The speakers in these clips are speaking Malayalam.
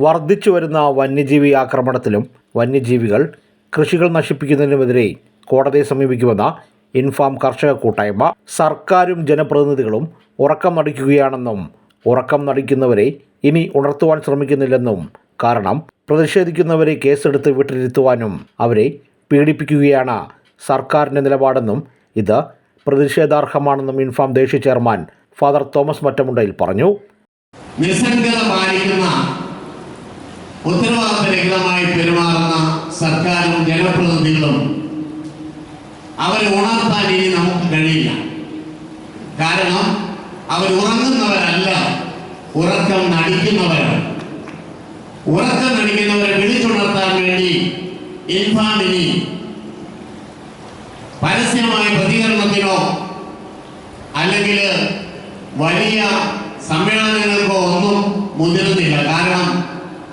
വർദ്ധിച്ചു വരുന്ന വന്യജീവി ആക്രമണത്തിലും വന്യജീവികൾ കൃഷികൾ നശിപ്പിക്കുന്നതിനുമെതിരെ കോടതിയെ സമീപിക്കുമെന്ന ഇൻഫാം കർഷക കൂട്ടായ്മ സർക്കാരും ജനപ്രതിനിധികളും ഉറക്കം നടിക്കുകയാണെന്നും ഉറക്കം നടിക്കുന്നവരെ ഇനി ഉണർത്തുവാൻ ശ്രമിക്കുന്നില്ലെന്നും കാരണം പ്രതിഷേധിക്കുന്നവരെ കേസെടുത്ത് വിട്ടിരുത്തുവാനും അവരെ പീഡിപ്പിക്കുകയാണ് സർക്കാരിന്റെ നിലപാടെന്നും ഇത് പ്രതിഷേധാർഹമാണെന്നും ഇൻഫാം ദേശീയ ചെയർമാൻ ഫാദർ തോമസ് മറ്റമുണ്ടയിൽ പറഞ്ഞു. ഉത്തരവാദിത്തരഹിതമായി പെരുമാറുന്ന സർക്കാരും ജനപ്രതിനിധികളും അവരെ ഉണർത്താൻ ഇനി നമുക്ക് കഴിയില്ല. കാരണം അവർ ഉറങ്ങുന്നവരല്ല ഉറക്കം നടിക്കുന്നവരാണ്. ഉറക്കം നടിക്കുന്നവരെ വിളിച്ചുണർത്താൻ വേണ്ടി ഇൻഫാമിനി പരസ്യമായ പ്രതികരണത്തിനോ അല്ലെങ്കിൽ വലിയ സമ്മേളനങ്ങൾക്കോ ഒന്നും മുതിരുന്നില്ല. കാരണം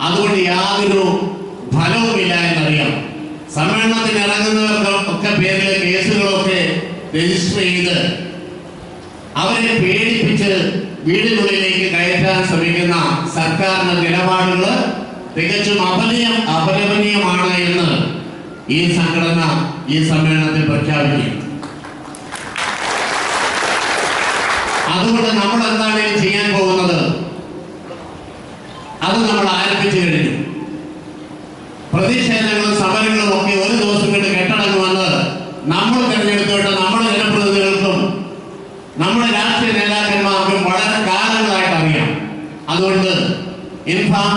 അതുകൊണ്ട് യാതൊരു ഫലവുമില്ല എന്നറിയാം. സമ്മേളനത്തിന് ഇറങ്ങുന്നവർക്ക് ഒക്കെ പേരിൽ കേസുകളൊക്കെ രജിസ്റ്റർ ചെയ്ത് അവരെ പേടിപ്പിച്ച് വീടിനുള്ളിലേക്ക് കയറ്റാൻ ശ്രമിക്കുന്ന സർക്കാരിന്റെ നിലപാടുകൾ തികച്ചും അപനീയം അപലപനീയമാണ് എന്ന് ഈ സംഘടന ഈ സമ്മേളനത്തിൽ പ്രഖ്യാപിക്കും അതുകൊണ്ട് നമ്മൾ എന്താണ് ഇനി ചെയ്യാൻ പോകുന്നത് അത് നമ്മൾ ആരംഭിച്ചു കഴിഞ്ഞു പ്രതിഷേധങ്ങളും സമരങ്ങളും ഒക്കെ ഒരു ദിവസം കൊണ്ട് കെട്ടടങ്ങുമെന്ന് നമ്മൾ തിരഞ്ഞെടുത്തോട്ട് നമ്മുടെ ജനപ്രതിനിധികൾക്കും നമ്മുടെ രാഷ്ട്രീയ നേതാക്കന്മാർക്കും വളരെ കാലങ്ങളായിട്ട് അറിയാം. അതുകൊണ്ട് ഇൻഫാം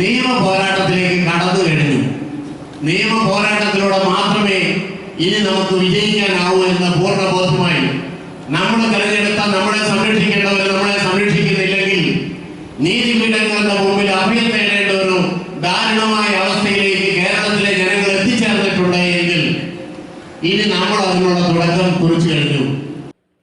നിയമ പോരാട്ടത്തിലേക്ക് കടന്നു കഴിഞ്ഞു. നിയമ പോരാട്ടത്തിലൂടെ മാത്രമേ ഇനി നമുക്ക് വിജയിക്കാനാവൂ എന്ന പൂർണ ബോധമായി നമ്മൾ തിരഞ്ഞെടുത്ത നമ്മളെ സംരക്ഷിക്കേണ്ടവർ നമ്മളെ സംരക്ഷിക്കുന്നില്ലെങ്കിൽ നീതിപീഠങ്ങളുടെ മുമ്പിൽ അഭയം തേടേണ്ട ഒരു ദാരുണമായ അവസ്ഥയിലേക്ക് കേരളത്തിലെ ജനങ്ങൾ എത്തിച്ചേർന്നിട്ടുണ്ട് എങ്കിൽ ഇനി നമ്മൾ അതിനുള്ള തുടക്കം കുറിച്ചു കഴിഞ്ഞു.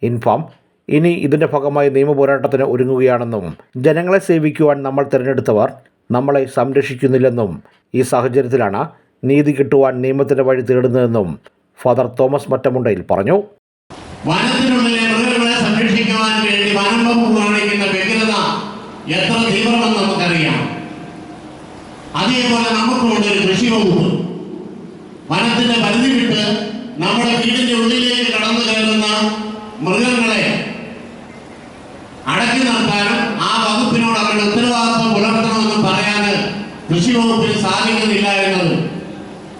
ഇൻഫാം. ഇനി ഇതിന്റെ ഭാഗമായി നിയമപോരാട്ടത്തിന് ഒരുങ്ങുകയാണെന്നും ജനങ്ങളെ സേവിക്കുവാൻ നമ്മൾ തിരഞ്ഞെടുത്തവർ നമ്മളെ സംരക്ഷിക്കുന്നില്ലെന്നും ഈ സാഹചര്യത്തിലാണ് നീതി കിട്ടുവാൻ നിയമത്തിന്റെ വഴി തേടുന്നതെന്നും ഫാദർ തോമസ് മറ്റമുണ്ടയിൽ പറഞ്ഞു. വനത്തിനുള്ളിലെ മൃഗങ്ങളെ സംരക്ഷിക്കുവാൻ വേണ്ടി വനം വകുപ്പ് കാണിക്കുന്ന വ്യഗ്രത എത്ര തീവ്രമെന്ന് നമുക്കറിയാം അതേപോലെ നമുക്കുണ്ട് ഒരു കൃഷി വകുപ്പ്. വനത്തിന്റെ പരിധി വിട്ട് നമ്മുടെ വീടിന്റെ ഉള്ളിലേക്ക് കടന്നു കയറുന്ന മൃഗങ്ങളെ അടക്കി നിർത്താനും ആ വകുപ്പിനോട് അവരുടെ ഉത്തരവാദിത്വം പുലർത്തണമെന്നും പറയാൻ കൃഷി വകുപ്പിന് സാധിക്കുന്നില്ല എന്നത്.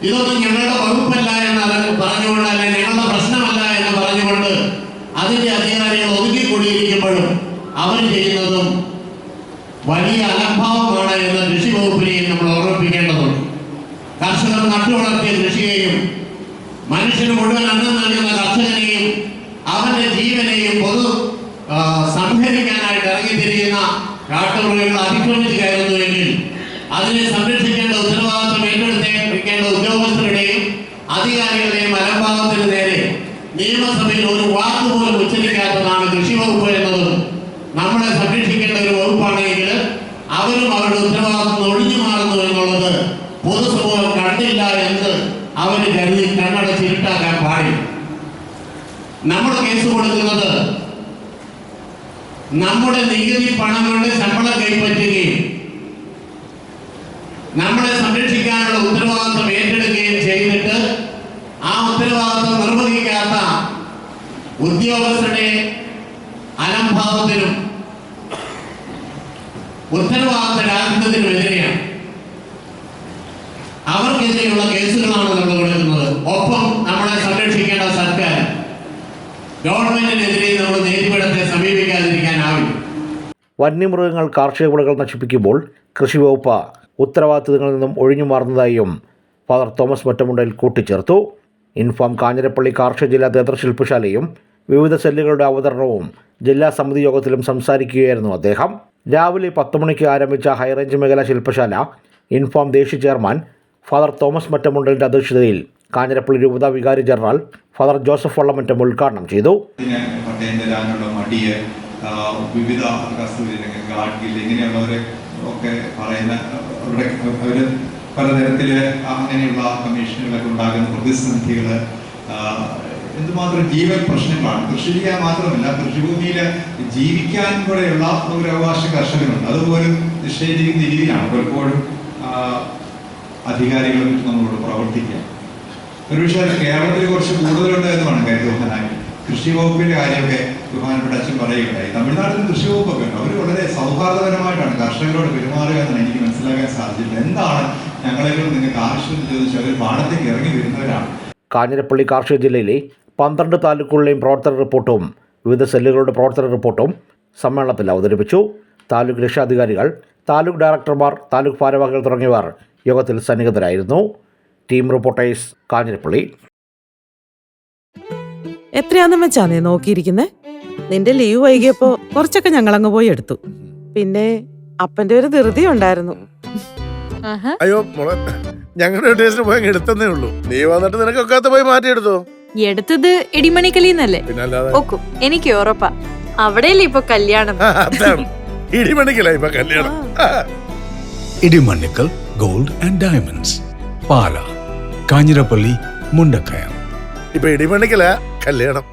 ഇതൊന്നും ഞങ്ങളുടെ വകുപ്പല്ല എന്ന് പറഞ്ഞുകൊണ്ട് അല്ലെ ഞങ്ങളുടെ പ്രശ്നമല്ല എന്ന് പറഞ്ഞുകൊണ്ട് അതിന്റെ അധികാരികൾ ഒതുക്കിക്കൊണ്ടിരിക്കുമ്പോഴും അവർ ചെയ്യുന്നതും വലിയ അലംഭാവമാണ് എന്ന് നമ്മൾ ഓർമ്മിപ്പിക്കേണ്ടതുണ്ട്. കർഷകർ നട്ടുവളർത്തിയ കൃഷിയെയും മനുഷ്യന് മുഴുവൻ അന്നം നൽകുന്ന കർഷകനെയും അവന്റെ ജീവനെയും പൊതു സംഹരിക്കാനായിട്ട് ഇറങ്ങിത്തിരിക്കുന്ന കാട്ടുമൃഗങ്ങൾ അതിക്രമിച്ചു കയറുന്നുവെങ്കിൽ അതിനെ സംരക്ഷിക്കേണ്ട ഉത്തരവാദിത്വം ഏറ്റെടുത്തേക്കേണ്ട ഉദ്യോഗസ്ഥരുടെയും അധികാരികളുടെയും അലംഭാവത്തിന് നേരെ നിയമസഭയിൽ ഒരു വാക്ക് പോലും ഉച്ചരിക്കാത്തതാണ് കൃഷി വകുപ്പ് എന്നതും. നമ്മളെ സംരക്ഷിക്കേണ്ട ഒരു വകുപ്പാണെങ്കിൽ അവരും അവരുടെ ഉത്തരവാദിത്വം ഒഴിഞ്ഞു മാറുന്നു എന്നുള്ളത് പൊതുസമൂഹം കണ്ടില്ല എന്ന് അവർ കരുതി കണ്ണടച്ചിരുട്ടാക്കാൻ പാടില്ല. നമ്മൾ കേസ് കൊടുക്കുന്നത് നമ്മുടെ നികുതി പണം കൊണ്ട് ശമ്പളം കൈപ്പറ്റുകയും നമ്മളെ സംരക്ഷിക്കാനുള്ള ഉത്തരവാദിത്വം ഏറ്റെടുക്കുകയും ചെയ്തിട്ട് ആ ഉത്തരവാദിത്വം നിർവഹിക്കാത്ത ഉദ്യോഗസ്ഥരുടെ അലംഭാവത്തിനും ഉത്തരവാദിത്തരാഹിത്യത്തിനുമെതിരെയാണ് അവർക്കെതിരെയുള്ള കേസുകളാണ് നമ്മൾ കൊടുക്കുന്നത്. ഒപ്പം നമ്മളെ സംരക്ഷിക്കേണ്ട സർക്കാർ ഗവൺമെന്റിനെതിരെ നമ്മൾ നീതിപീഠത്തെ സമീപിക്കാതിരിക്കാനാവില്ല. വന്യമൃഗങ്ങൾ കാർഷിക വിളകൾ നശിപ്പിക്കുമ്പോൾ കൃഷി വകുപ്പ് ഉത്തരവാദിത്തങ്ങളിൽ നിന്നും ഒഴിഞ്ഞു മാറുന്നതായും ഫാദർ തോമസ് മറ്റമുണ്ടയിൽ കൂട്ടിച്ചേർത്തു. ഇൻഫാം കാഞ്ഞിരപ്പള്ളി കാർഷിക ജില്ലാ നേതൃശില്പശാലയും വിവിധ സെല്ലുകളുടെ അവതരണവും ജില്ലാ സമിതി യോഗത്തിലും സംസാരിക്കുകയായിരുന്നു അദ്ദേഹം. രാവിലെ പത്ത് മണിക്ക് ആരംഭിച്ച ഹൈറേഞ്ച് മേഖല ശില്പശാല ഇൻഫോം ദേശീയ ചെയർമാൻ ഫാദർ തോമസ് മറ്റമുണ്ടലിന്റെ അധ്യക്ഷതയിൽ കാഞ്ഞിരപ്പള്ളി രൂപത വികാരി ജനറൽ ഫാദർ ജോസഫ് വള്ളമറ്റം ഉദ്ഘാടനം ചെയ്തു. മടിയെ വിവിധ പലതരത്തിൽ അങ്ങനെയുള്ള കമ്മീഷനുകളൊക്കെ ഉണ്ടാകുന്ന പ്രതിസന്ധികൾ എന്തുമാത്രം ജീവൻ പ്രശ്നങ്ങളാണ്. കൃഷി ചെയ്യാൻ മാത്രമല്ല കൃഷിഭൂമിയിൽ ജീവിക്കാൻ കൂടെയുള്ള ഒരു അവകാശ കർഷകരുണ്ട്. അതുപോലും നിഷേധിക്കുന്ന രീതിയിലാണ് പലപ്പോഴും അധികാരികളും നമ്മളോട് പ്രവർത്തിക്കാം ഒരുപക്ഷെ കേരളത്തിൽ കുറച്ച് കൂടുതലുണ്ട് എന്ന് വേണം കരുതുവാനായി കൃഷി വകുപ്പിന്റെ കാര്യമൊക്കെ ബഹുമാനപ്പെട്ട അച്ഛൻ പറയുകയുണ്ടായി. തമിഴ്നാട്ടിൽ കൃഷി വകുപ്പൊക്കെ ഉണ്ട്. അവർ വളരെ സൗഹാർദ്ദപരമായിട്ടാണ് കർഷകരോട് പെരുമാറുക എന്നാണ് എനിക്ക് മനസ്സിലാക്കാൻ സാധിച്ചില്ല എന്താണ് ഞങ്ങളെങ്കിലും നിങ്ങൾക്ക് ആവശ്യം ചോദിച്ചാൽ അവർ പാടത്തേക്ക് ഇറങ്ങി വരുന്നവരാണ്. കാഞ്ഞിരപ്പള്ളി കാർഷിക ജില്ലയിലെ പന്ത്രണ്ട് താലൂക്കുകളിലെയും പ്രവർത്തന റിപ്പോർട്ടും വിവിധ സെല്ലുകളുടെ പ്രവർത്തന റിപ്പോർട്ടും സമ്മേളനത്തിൽ അവതരിപ്പിച്ചു. താലൂക്ക് രക്ഷാധികാരികൾ താലൂക്ക് ഡയറക്ടർമാർ താലൂക്ക് ഭാരവാഹികൾ തുടങ്ങിയവർ യോഗത്തിൽ സന്നിഹിതരായിരുന്നു. Team reporters Kanjirappally. എത്രയാണെന്ന് വെച്ചാ നീ നോക്കിയിരിക്കുന്നേ? നിന്റെ ലീവ് വൈകിയപ്പോ കുറച്ചൊക്കെ ഞങ്ങളങ്ങ് പോയി എടുത്തു. പിന്നെ അപ്പന്റെ ഒരു ധൃതി ഉണ്ടായിരുന്നു. അയ്യോ മോളെ ഞങ്ങളുടെ അങ്ങ് എടുത്തന്നേ ഉള്ളൂ. നീ വന്നിട്ട് നിനക്കൊക്കെ പോയി മാറ്റിയെടുത്തോ? എടുത്തത് ഇടിമണിക്കലിന്നല്ലേ? ഓക്കും എനിക്ക് ഉറപ്പാ. അവിടെയല്ലേ ഇപ്പൊ കല്യാണം? ഇടിമണിക്കൽ ഇടിമണിക്കല ഇപ്പൊ കല്യാണം. Gold and diamonds Pala Kanjirappally Mundakayam. ഇപ്പൊ ഇടിമണിക്കല കല്യാണം.